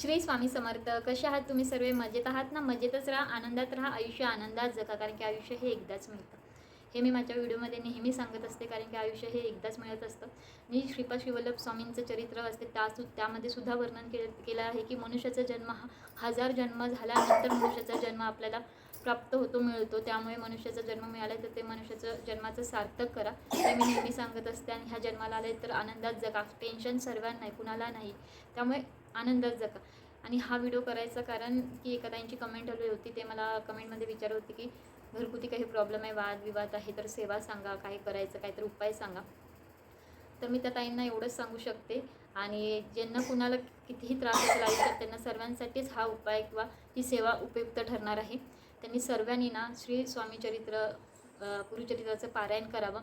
श्री स्वामी समर्थ कसे आहात तुम्ही सर्व? मजेत आहात ना? मजेतच राहा आनंदात राहा आयुष्य आनंदात जगा कारण की आयुष्य हे एकदाच मिळतं. हे मी माझ्या व्हिडिओमध्ये नेहमी सांगत असते कारण की आयुष्य हे एकदाच मिळत असतं. मी श्रीपाद शिवल्लभ स्वामींचं चरित्र असते त्या त्यामध्ये सुद्धा वर्णन केलं केलं आहे की मनुष्याचा जन्म हा हजार जन्म झाल्यानंतर मनुष्याचा जन्म आपल्याला प्राप्त होतो मिळतो त्यामुळे मनुष्याचा जन्म मिळाला तर ते मनुष्याचं जन्माचं सार्थक करा. हे मी नेहमी सांगत असते आणि ह्या जन्माला आले तर आनंदात जगा. टेन्शन सर्वांना नाही कुणाला नाही. त्यामुळे आनंदात जगा. आणि हा व्हिडिओ करायचं कारण की एका ताईंची कमेंट आली होती ते मला कमेंटमध्ये विचारत होते की घरगुती काही प्रॉब्लेम आहे वादविवाद आहे तर सेवा सांगा काय करायचं काहीतरी उपाय सांगा. तर मी त्या ताईंना एवढंच सांगू शकते. आणि ज्यांना कुणाला कितीही त्रास असेल आयुष्यात त्यांना सर्वांसाठीच हा उपाय किंवा ही सेवा उपयुक्त ठरणार आहे. त्यांनी सर्वांनी ना श्री स्वामी चरित्र गुरुचरित्राचं पारायण करावं.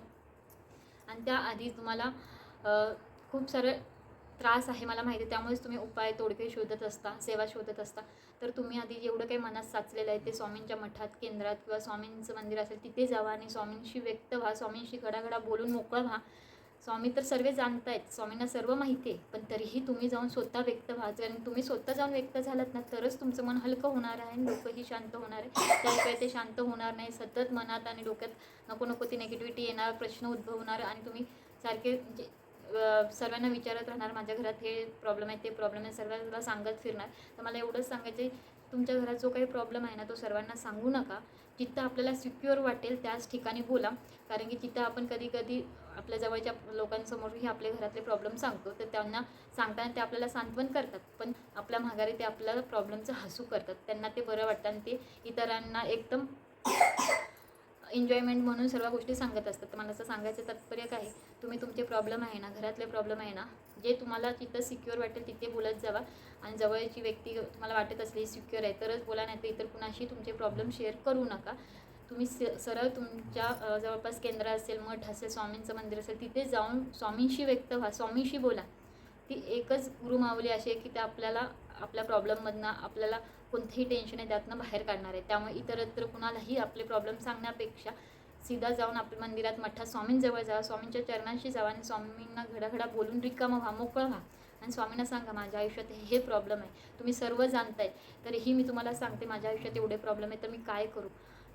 आणि त्याआधी तुम्हाला खूप सारं त्रास आहे मला माहिती आहे. त्यामुळेच तुम्ही उपाय तोडके शोधत असता सेवा शोधत असता. तर तुम्ही आधी जेवढं काही मनात साचलेलं आहे ते स्वामींच्या मठात केंद्रात किंवा स्वामींचं मंदिर असेल तिथे जावा आणि स्वामींशी व्यक्त व्हा स्वामींशी घडाघडा बोलून मोकळं व्हा. स्वामी तर सर्व जाणतायत. स्वामींना सर्व माहिती आहे. पण तरीही तुम्ही जाऊन स्वतः व्यक्त व्हायचं कारण तुम्ही स्वतः जाऊन व्यक्त झालात ना तरच तुमचं मन हलकं होणार आहे आणि लोकही शांत होणार आहे त्याशिवाय ते शांत होणार नाही. सतत मनात आणि डोक्यात नको नको ती नेगेटिव्हिटी येणार प्रश्न उद्भवणार आणि तुम्ही सारखे म्हणजे सर्वांना विचारत राहणार माझ्या घरात हे प्रॉब्लेम आहे ते प्रॉब्लेम आहे. सर्वांना सांगत फिरणार. तर मला एवढंच सांगायचं आहे तुमच्या घरात जो काही प्रॉब्लेम आहे ना तो सर्वांना सांगू नका. जिथं आपल्याला सिक्युअर वाटेल त्याच ठिकाणी बोला. कारण की तिथं आपण कधी कधी आपल्या जवळच्या लोकांसमोरही आपल्या घरातले प्रॉब्लेम सांगतो. तर त्यांना सांगताना ते आपल्याला सांत्वन करतात. पण आपल्या माघारी ते आपल्याला प्रॉब्लेमचं हसू करतात. त्यांना ते बरं वाटतं. आणि ते इतरांना एकदम एन्जॉयमेंट म्हणून सर्व गोष्टी सांगत असतात. तर मला असं सांगायचं तात्पर्य काय तुम्ही तुमचे प्रॉब्लेम आहे ना घरातले प्रॉब्लेम आहे ना जे तुम्हाला जिथं सिक्युअर वाटेल तिथे बोलत जावा. आणि जवळची व्यक्ती तुम्हाला वाटत असली सिक्युअर आहे तरच बोला नाही तर इतर कुणाशी तुमचे प्रॉब्लेम शेअर करू नका. तुम्ही स सरळ तुमच्या जवळपास केंद्र असेल मठ असेल स्वामींचं मंदिर असेल तिथे जाऊन स्वामींशी व्यक्त व्हा स्वामींशी बोला. ती एकच गुरुमावली अशी आहे की ते आपल्याला आपल्या प्रॉब्लेममधनं आपल्याला कोणतंही टेन्शन आहे त्यातनं बाहेर काढणार आहे त्यामुळे इतरत्र कुणालाही आपले प्रॉब्लेम सांगण्यापेक्षा सीधा जाऊन आपल्या मंदिरात मठात स्वामींजवळ जावा स्वामींच्या चरणांशी जावा आणि स्वामींना घडाघडा बोलून रिकामा व्हा मोकळं व्हा. आणि स्वामींना सांगा माझ्या आयुष्यात हे हे प्रॉब्लेम आहे. तुम्ही सर्व जाणताय. तरीही मी तुम्हाला सांगते माझ्या आयुष्यात एवढे प्रॉब्लेम आहे तर मी काय करू?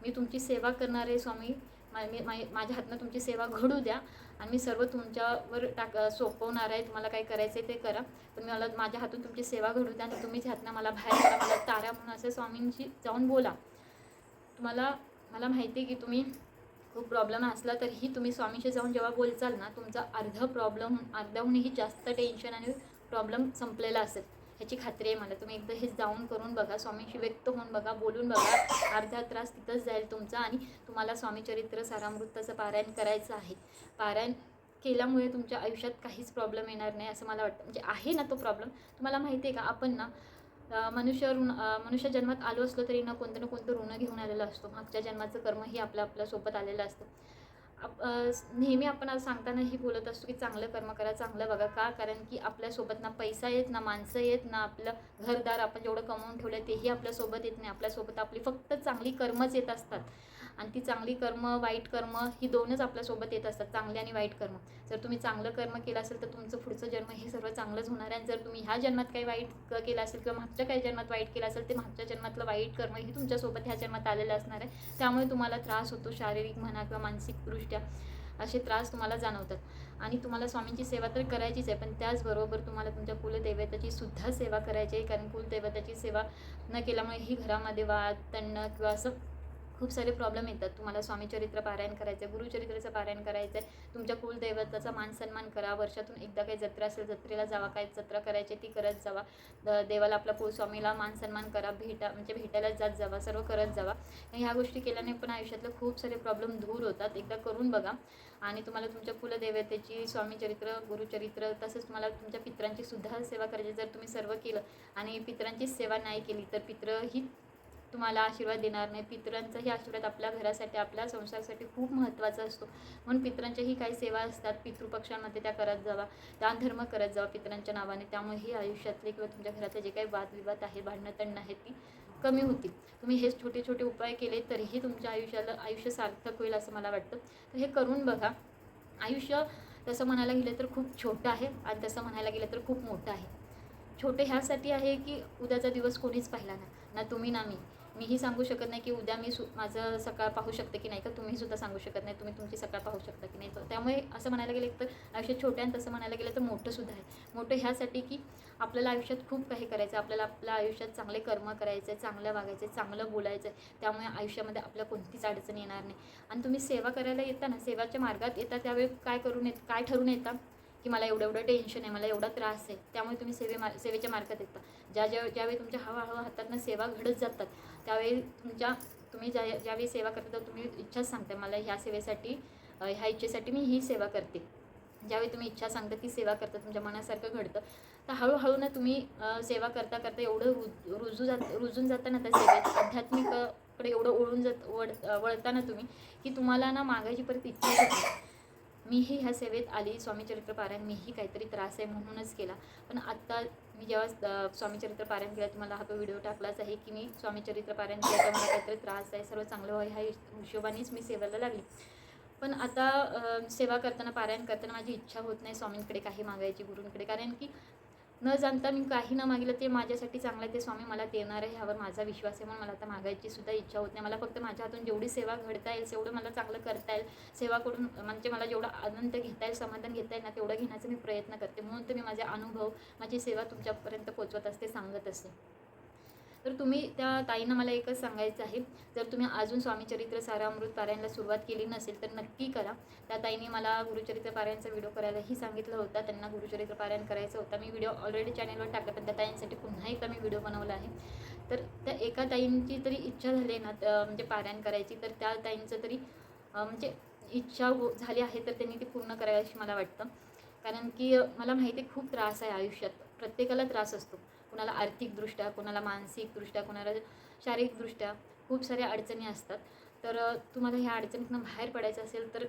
मी तुमची सेवा करणार आहे स्वामी मा- मी माझ्या हातनं तुमची सेवा घडू द्या. आणि मी सर्व तुमच्यावर टाक सोपवणार आहे. तुम्हाला काय करायचं आहे ते करा. पण मला माझ्या हातून तुमची सेवा घडू द्या आणि तुम्हीच हातनं मला बाहेर मला तारा म्हणून असं स्वामींशी जाऊन बोला. तुम्हाला मला माहिती आहे की तुम्ही खूप प्रॉब्लेम असला तरीही तुम्ही स्वामीशी जाऊन जेव्हा बोलचाल ना तुमचा अर्ध प्रॉब्लेम अर्ध्याहूनही जास्त टेन्शन आणि प्रॉब्लेम संपलेला असेल. ह्याची खात्री आहे मला. तुम्ही एकदा हे जाऊन करून बघा. स्वामींशी व्यक्त होऊन बघा बोलून बघा. अर्धा त्रास तिथंच जाईल तुमचा आणि तुम्हाला स्वामी चरित्र सारामृताचं पारायण करायचं आहे. पारायण केल्यामुळे तुमच्या आयुष्यात काहीच प्रॉब्लेम येणार नाही असं मला वाटतं. म्हणजे आहे ना तो प्रॉब्लेम तुम्हाला माहिती आहे का? आपण ना मनुष्य ऋण मनुष्य जन्मात आलो असलो तरी ना कोणतं ना कोणतं ऋण घेऊन आलेलं असतो. मागच्या जन्माचं कर्मही आपल्या आपल्यासोबत आलेलं असतं. आप नेहमी आपण सांगतानाही बोलत असतो की चांगलं कर्म करा चांगलं बघा. का? कारण की आपल्यासोबत ना पैसा येत ना माणसं येत ना आपलं घरदार आपण जेवढं कमवून ठेवलं तेही आपल्यासोबत येत नाही. आपल्यासोबत आपली फक्त चांगली कर्मच येत असतात. आणि ती चांगली कर्म वाईट कर्म ही दोनच आपल्यासोबत येत असतात चांगले आणि वाईट कर्म. जर तुम्ही चांगलं कर्म केलं असेल तर तुमचं पुढचं जन्म हे सर्व चांगलंच होणार आहे. आणि जर तुम्ही ह्या जन्मात काही वाईट केलं असेल किंवा मागच्या काही जन्मात वाईट केलं असेल ते मागच्या जन्मातलं वाईट कर्म ही तुमच्यासोबत ह्या जन्मात आलेलं असणार आहे. त्यामुळे तुम्हाला त्रास होतो शारीरिक म्हणा किंवा मानसिकदृष्ट्या. असे त्रास तुम्हाला जाणवतात. आणि तुम्हाला स्वामींची सेवा तर करायचीच आहे पण त्याचबरोबर तुम्हाला तुमच्या कुलदैवताची सुद्धा सेवा करायची आहे. कारण कुलदैवताची सेवा न केल्यामुळे ही घरामध्ये वाद तण किंवा असं खूप सारे प्रॉब्लेम येतात. तुम्हाला स्वामी चरित्र पारायण करायचं आहे गुरुचरित्राचं पारायण करायचं आहे तुमच्या कुलदैवताचा मान सन्मान करा. वर्षातून एकदा काही जत्रा असेल जत्रेला जावा. काय जत्रा करायची ती करत जावा. द- देवाला आपल्या कुलस्वामीला मान सन्मान करा. भेटा म्हणजे भेटायला जात जावा. सर्व करत जावा. ह्या गोष्टी केल्याने पण आयुष्यातले खूप सारे प्रॉब्लेम दूर होतात. एकदा करून बघा. आणि तुम्हाला तुमच्या कुलदेवतेची स्वामी चरित्र गुरुचरित्र तसंच तुम्हाला तुमच्या पित्रांची सुद्धा सेवा करायची. जर तुम्ही सर्व केलं आणि पित्रांची सेवा नाही केली तर पित्र ही तुम्हाला आशीर्वाद देणार नाही. पितरांचाही आशीर्वाद आपल्या घरासाठी आपल्या संसारासाठी खूप महत्त्वाचा असतो. म्हणून पितरांच्याही काही सेवा असतात. पितृपक्षांमध्ये त्या करत जावा. दानधर्म करत जावा पितरांच्या नावाने. त्यामुळे ही आयुष्यातले किंवा तुमच्या घरातले जे काही वादविवाद आहे भांडणं तण्ण आहेत ती कमी होतील. तुम्ही हे छोटे छोटे उपाय केले तरीही तुमच्या आयुष्याला आयुष्य सार्थक होईल असं मला वाटतं. तर हे करून बघा. आयुष्य तसं म्हणायला गेलं तर खूप छोटं आहे आणि तसं म्हणायला गेलं तर खूप मोठं आहे. छोटे ह्यासाठी आहे की उद्याचा दिवस कोणीच पाहिला ना ना तुम्ही ना मी. मीही सांगू शकत नाही की उद्या मी सु माझं सकाळ पाहू शकते की नाही का तुम्ही सुद्धा सांगू शकत नाही तुम्ही तुमची सकाळ पाहू शकता की नाही. तर त्यामुळे असं म्हणायला गेलं तर आयुष्य छोट्या आणि तसं म्हणायला गेलं तर मोठं सुद्धा आहे. मोठं ह्यासाठी की आपल्याला आयुष्यात खूप काही करायचं आहे. आपल्याला आपल्या आयुष्यात चांगले कर्म करायचे चांगलं वागायचं आहे चांगलं बोलायचं आहे. त्यामुळे आयुष्यामध्ये आपल्या कोणतीच अडचण येणार नाही. आणि तुम्ही सेवा करायला येता ना सेवाच्या मार्गात येता त्यावेळी काय करून येत काय ठरून येता की मला एवढं एवढं टेन्शन आहे मला एवढा त्रास आहे. त्यामुळे तुम्ही सेवे मार सेवेच्या मार्गात येता. ज्या ज्या ज्यावेळी तुमच्या हळूहळू हातातनं सेवा घडत जातात त्यावेळी तुमच्या तुम्ही ज्या ज्यावेळी सेवा करता तर तुम्ही इच्छाच सांगता मला ह्या सेवेसाठी ह्या इच्छेसाठी मी ही सेवा करते. ज्यावेळी तुम्ही इच्छा सांगता ती सेवा करता तुमच्या मनासारखं घडतं. तर हळूहळू ना तुम्ही सेवा करता करता एवढं रु रुजू जात रुजून जाता ना त्या सेवेत. आध्यात्मिककडे एवढं ओळून जात वळ वळता ना तुम्ही की तुम्हाला ना मागायची परत इच्छा मीही ह्या सेवेत आली स्वामीचरित्र पारायण मीही काहीतरी त्रास आहे म्हणूनच केला. पण आत्ता मी जेव्हा स्वामी स्वामीचरित्र पारायण केलं तुम्हाला हा तो व्हिडिओ टाकलाच आहे की मी स्वामीचरित्र पारायण केलं तर मला काहीतरी त्रास आहे सर्व चांगलं व्हावं ह्या हिशोबानेच मी सेवेला लागली. पण आता सेवा करताना पारायण करताना माझी इच्छा होत नाही स्वामींकडे काही मागायची गुरूंकडे. कारण की न जाणता मी काही न मागितलं ते माझ्यासाठी चांगलं आहे ते स्वामी मला देणार आहे ह्यावर माझा विश्वास आहे म्हणून मला आता मागायची सुद्धा इच्छा होत नाही. मला फक्त माझ्या हातून जेवढी सेवा घडता येईल तेवढं मला चांगलं करता येईल. सेवा करून म्हणजे मला जेवढा आनंद घेता येईल समाधान घेता येईल ना तेवढं घेण्याचा मी प्रयत्न करते. म्हणून तर मी माझे अनुभव माझी सेवा तुमच्यापर्यंत पोचवत असते सांगत असते. तर तुम्ही त्या ताईंना मला एकच सांगायचं आहे. जर तुम्ही अजून स्वामीचरित्र सारामृत पारायणला सुरुवात केली नसेल तर नक्की करा. त्या ताईंनी मला गुरुचरित्र पारायणचा व्हिडिओ करायलाही सांगितलं होता. त्यांना गुरुचरित्र पारायण करायचं होता. मी व्हिडिओ ऑलरेडी चॅनलवर टाकला पण त्या ताईंसाठी पुन्हा एकदा मी व्हिडिओ बनवला आहे. तर त्या एका ताईंची तरी इच्छा झाली आहे ना म्हणजे पारायण करायची तर त्या ताईंचं तरी म्हणजे इच्छा हो झाली आहे तर त्यांनी ती पूर्ण करावी अशी मला वाटतं. कारण की मला माहिती आहे खूप त्रास आहे आयुष्यात. प्रत्येकाला त्रास असतो. कुणाला आर्थिकदृष्ट्या कुणाला मानसिकदृष्ट्या कुणाला शारीरिकदृष्ट्या खूप साऱ्या अडचणी असतात. तर तुम्हाला ह्या अडचणीतनं बाहेर पडायचं असेल तर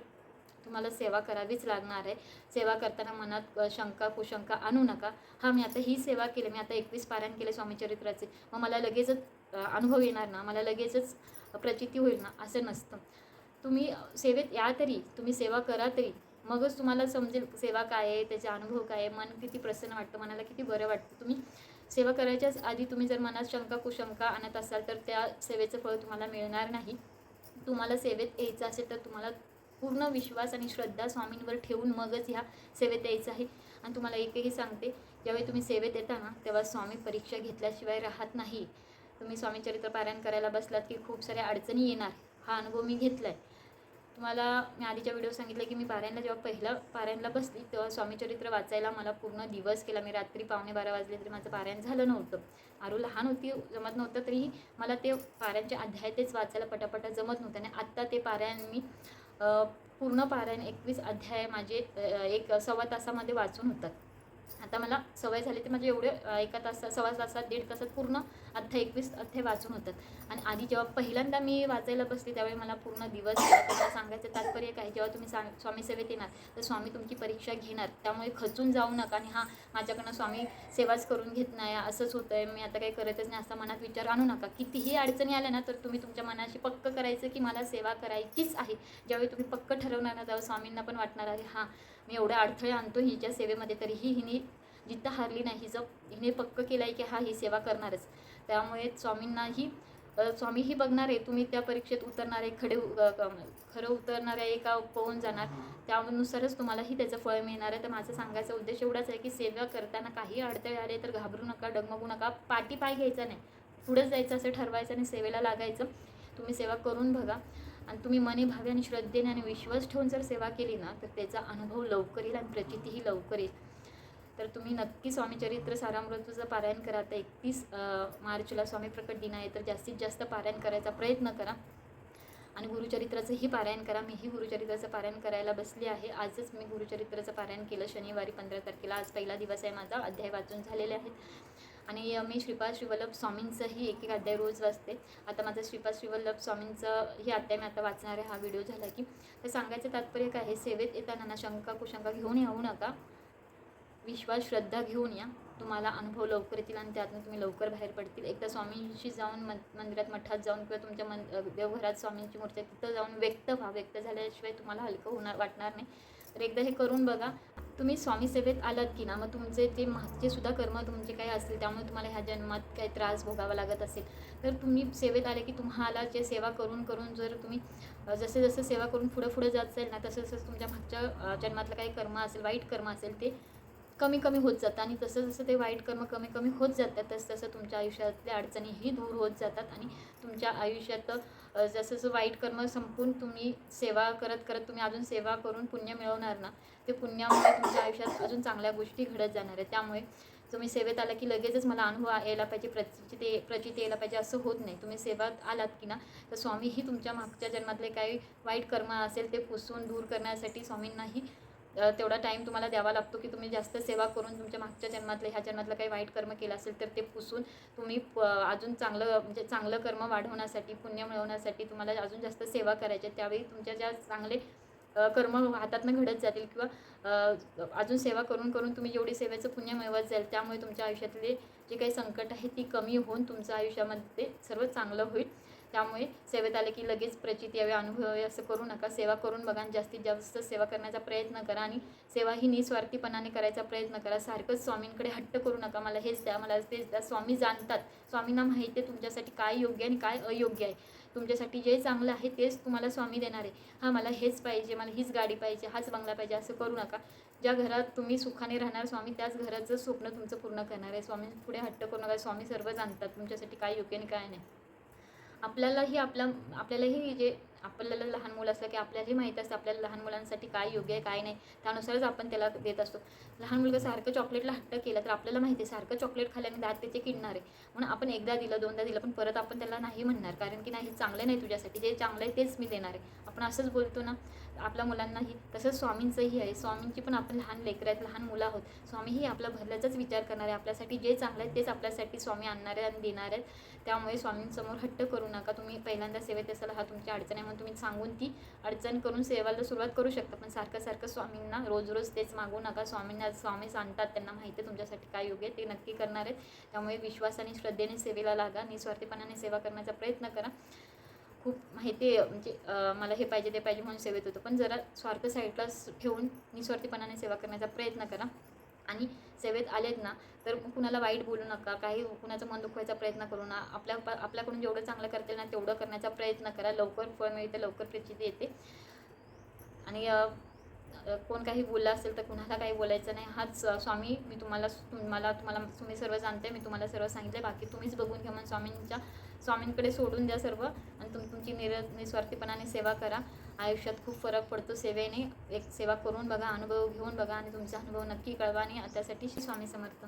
तुम्हाला सेवा करावीच लागणार आहे. सेवा करताना मनात शंका कुशंका आणू नका. हा मी आता ही सेवा केली मी आता एकवीस पारायण केले स्वामीचरित्राचे मग मला लगेचच अनुभव येणार ना? मला लगेचच प्रचिती होईल ना? असं नसतं. तुम्ही सेवेत या तरी तुम्ही सेवा करा तरी. मगच तुम्हाला समजेल सेवा काय आहे त्याचे अनुभव काय आहे मन किती प्रसन्न वाटतं मनाला किती बरं वाटतं. तुम्ही सेवा करायच्याच आधी तुम्ही जर मनात शंका कुशंका आणत असाल तर त्या सेवेचं फळ तुम्हाला मिळणार नाही. तुम्हाला सेवेत यायचं असेल तर तुम्हाला पूर्ण विश्वास आणि श्रद्धा स्वामींवर ठेवून मगच ह्या सेवेत यायचं आहे. आणि तुम्हाला एकही सांगते ज्यावेळी तुम्ही सेवेत येता ना तेव्हा स्वामी परीक्षा घेतल्याशिवाय राहत नाही. तुम्ही स्वामीचरित्र पारायण करायला बसलात की खूप साऱ्या अडचणी येणार. हा अनुभव मी घेतला आहे तुम्हाला मी आधीच्या व्हिडिओ सांगितलं की मी पारायणला जेव्हा पहिलं पारायणला बसली तेव्हा स्वामीचरित्र वाचायला मला पूर्ण दिवस केला. मी रात्री पावणे बारा वाजले तरी माझं पारायण झालं नव्हतं. आरू लहान होती जमत नव्हतं तरीही मला ते पारायणचे अध्याय तेच वाचायला पटापटा जमत नव्हतं. आणि आत्ता ते पारायण मी पूर्ण पारायण एकवीस अध्याय माझे एक सव्वा तासामध्ये वाचून होतात. आता मला सवय झाली ते माझे एवढे एका तासात सव्वा तासात दीड तासात पूर्ण अठ्ठा एकवीस अठ्ठे वाचून होतात. आणि आधी जेव्हा पहिल्यांदा मी वाचायला बसली त्यावेळी मला पूर्ण दिवस सांगायचं तात्पर्य काय? जेव्हा तुम्ही सांग स्वामी सेवेत येणार तर स्वामी तुमची परीक्षा घेणार. त्यामुळे खचून जाऊ नका आणि हां माझ्याकडनं स्वामी सेवाच करून घेत नाही असंच होतं आहे मी आता काही करतच नाही असा मनात विचार आणू नका. कितीही अडचणी आल्या ना तर तुम्ही तुमच्या मनाशी पक्क करायचं की मला सेवा करायचीच आहे. ज्यावेळी तुम्ही पक्क ठरवणार ना तेव्हा स्वामींना पण वाटणार आहे हां मी एवढ्या अडथळे आणतो हिच्या सेवेमध्ये तरीही हिने जिद्द हारली नाही. हिचं हिने पक्क केलं आहे की हा ही सेवा करणारच. त्यामुळे स्वामींनाही स्वामीही बघणार आहे तुम्ही त्या परीक्षेत उतरणार आहे खडे उ- खरं उतरणार आहे का पळून जाणार. त्यानुसारच तुम्हालाही त्याचं फळ मिळणार आहे. तर माझा सांगायचा उद्देश एवढाच आहे की सेवा करताना काही अडथळे आले तर घाबरू नका डगमगू नका. पाठीपाय घ्यायचा नाही. पुढेच जायचं असं ठरवायचं आणि सेवेला लागायचं. तुम्ही सेवा करून बघा. आणि तुम्ही मने भावे आणि श्रद्धेने आणि विश्वास ठेवून जर सेवा केली ना तर त्याचा अनुभव लवकर येईल आणि प्रचितीही लवकर येईल. तर तुम्ही नक्की स्वामीचरित्र सारामृतचं पारायण करा. तर एकतीस मार्चला स्वामी प्रकट दिन आहे तर जास्तीत जास्त पारायण करायचा प्रयत्न करा. आणि गुरुचरित्राचंही पारायण करा. मीही गुरुचरित्राचं पारायण करायला बसली आहे. आजच मी गुरुचरित्राचं पारायण केलं. शनिवारी पंधरा तारखेला आज पहिला दिवस आहे माझा. अध्याय वाचून झालेले आहेत. आणि मी श्रीपाद श्रीवल्लभ स्वामींचंही एक एक अध्याय रोज वाचते. आता माझं श्रीपाद श्रीवल्लभ स्वामींचं ही अध्याय मी आता वाचणार आहे. हा व्हिडिओ झाला की. तर सांगायचं तात्पर्य काय आहे? सेवेत येताना ना शंका कुशंका घेऊन येऊ नका. विश्वास श्रद्धा घेऊन या. तुम्हाला अनुभव लवकर येतील आणि त्यातून तुम्ही लवकर बाहेर पडतील. एकदा स्वामींशी जाऊन मंदिरात मठात जाऊन किंवा तुमच्या मन देवघरात स्वामींची मूर्ती आहे तिथं जाऊन व्यक्त व्हा. व्यक्त झाल्याशिवाय तुम्हाला हलकं होणार वाटणार नाही. तर एकदा हे करून बघा. तुम्ही स्वामी सेवेत आलात की ना मग तुमचे ते मागचे सुद्धा कर्म तुमचे काही असतील त्यामुळे तुम्हाला ह्या जन्मात काही त्रास भोगावा लागत असेल. तर तुम्ही सेवेत आले की तुम्हाला जे सेवा करून करून जर तुम्ही जसे जसे सेवा करून पुढं पुढं जात असेल ना तसं तसं तुमच्या मागच्या जन्मातलं काही कर्म असेल वाईट कर्म असेल ते कमी कमी होत जातं आणि तसं जसं ते वाईट कर्म कमी कमी होत जातात तसं तसं तुमच्या आयुष्यातल्या अडचणीही दूर होत जातात आणि तुमच्या आयुष्यात जसं जसं वाईट कर्म संपून तुम्ही सेवा करत करत तुम्ही अजून सेवा करून पुण्य मिळवणार ना ते पुण्यामुळे तुमच्या आयुष्यात अजून चांगल्या गोष्टी घडत जाणार आहेत. त्यामुळे तुम्ही सेवेत आला की लगेचच मला अनुभव यायला पाहिजे प्रचिते प्रचिती यायला पाहिजे असं होत नाही. तुम्ही सेवात आलात की ना तर स्वामीही तुमच्या मागच्या जन्मातले काही वाईट कर्म असेल ते पुसून दूर करण्यासाठी स्वामींनाही तेवढा टाईम तुम्हाला द्यावा लागतो की तुम्ही जास्त सेवा करून तुमच्या मागच्या जन्मातलं ह्या जन्मातलं काही वाईट कर्म केलं असेल तर ते पुसून तुम्ही प- अजून चांगलं म्हणजे चांगलं कर्म वाढवण्यासाठी पुण्य मिळवण्यासाठी तुम्हाला अजून जास्त सेवा करायची त्यावेळी तुमच्या ज्या चांगले कर्म हातातनं घडत जातील किंवा अजून सेवा करून करून तुम्ही जेवढी सेवेचं पुण्य मिळवत जाईल त्यामुळे तुमच्या आयुष्यातले जे काही संकट आहे ती कमी होऊन तुमच्या आयुष्यामध्ये सर्व चांगलं होईल. त्यामुळे सेवेत आले की लगेच प्रचित यावे अनुभव असं करू नका. सेवा करून बघा आणि जास्तीत जास्त सेवा करण्याचा प्रयत्न करा आणि सेवा ही निस्वार्थीपणाने करायचा प्रयत्न करा. सारखंच स्वामींकडे हट्ट करू नका. मला हेच द्या मला तेच द्या. स्वामी जाणतात. स्वामींना माहिती आहे तुमच्यासाठी काय योग्य आणि काय अयोग्य आहे. तुमच्यासाठी जे चांगलं आहे तेच तुम्हाला स्वामी देणार आहे. हां मला हेच पाहिजे मला हीच गाडी पाहिजे हाच बंगला पाहिजे असं करू नका. ज्या घरात तुम्ही सुखाने राहणार स्वामी त्याच घराचं स्वप्न तुमचं पूर्ण करणार आहे. स्वामी पुढे हट्ट करू नका. स्वामी सर्व जाणतात तुमच्यासाठी काय योग्य आणि काय नाही. आपल्यालाही आपल्या आपल्यालाही जे आपल्याला लहान मुलं असलं की आपल्यालाही माहीत असतं आपल्याला लहान मुलांसाठी काय योग्य आहे काय नाही त्यानुसारच आपण त्याला देत असतो. लहान मुलगा सारखं चॉकलेटला हट्ट केला तर आपल्याला माहिती आहे सारखं चॉकलेट खाल्ल्याने दात त्याचे किडणार आहे. म्हणून आपण एकदा दिलं दोनदा दिलं पण परत आपण त्याला नाही म्हणणार. कारण की नाही चांगलं नाही तुझ्यासाठी जे चांगलं आहे तेच मी देणार आहे. आपण असंच बोलतो ना आपल्या मुलांनाही तसंच स्वामींचंही आहे. स्वामींची पण आपण लहान लेकरं आहेत लहान मुलं आहोत. स्वामीही आपल्या भल्याचाच विचार करणार आहे. आपल्यासाठी जे चांगलं आहे तेच आपल्यासाठी स्वामी आणणार आहेत आणि देणार आहेत. त्यामुळे स्वामींसमोर हट्ट करू नका. तुम्ही पहिल्यांदा सेवेत असाल हा तुमची अडचण आहे म्हणून तुम्ही सांगून ती अडचण करून सेवाला सुरुवात करू शकता. पण सारखं सारखं स्वामींना रोज रोज तेच मागू नका. स्वामींना स्वामी सांगतात त्यांना माहिती आहे तुमच्यासाठी काय योग्य आहे ते नक्की करणार आहेत. त्यामुळे विश्वासाने श्रद्धेने सेवेला लागा. निस्वार्थीपणाने सेवा करण्याचा प्रयत्न करा. खूप माहिती आहे म्हणजे मला हे पाहिजे ते पाहिजे म्हणून सेवेत होतं. पण जरा स्वार्थ साईडला ठेवून निस्वार्थीपणाने सेवा करण्याचा प्रयत्न करा. आणि सेवेत आलेत ना तर कुणाला वाईट बोलू नका काही कुणाचं मन दुखवायचा प्रयत्न करू ना. आपल्या आपल्याकडून जेवढं चांगलं करता येईल ना तेवढं करण्याचा प्रयत्न करा. लवकर फळ मिळते लवकर प्रचिती येते. आणि कोण काही बोललं असेल तर कुणाला काही बोलायचं नाही. हाच स्वामी मी तुम्हाला तुम्हाला तुम्हाला तुम्ही सर्व जाणते मी तुम्हाला सर्व सांगितलं बाकी तुम्हीच बघून घ्या म्हणून स्वामींच्या स्वामींकडे सोडून द्या सर्व. आणि तुम तुमची निर निस्वार्थीपणाने सेवा करा. आयुष्यात खूप फरक पडतो सेवेने. एक सेवा करून बघा अनुभव घेऊन बघा आणि तुमचा अनुभव नक्की कळवा आणि त्यासाठी स्वामी समर्थ.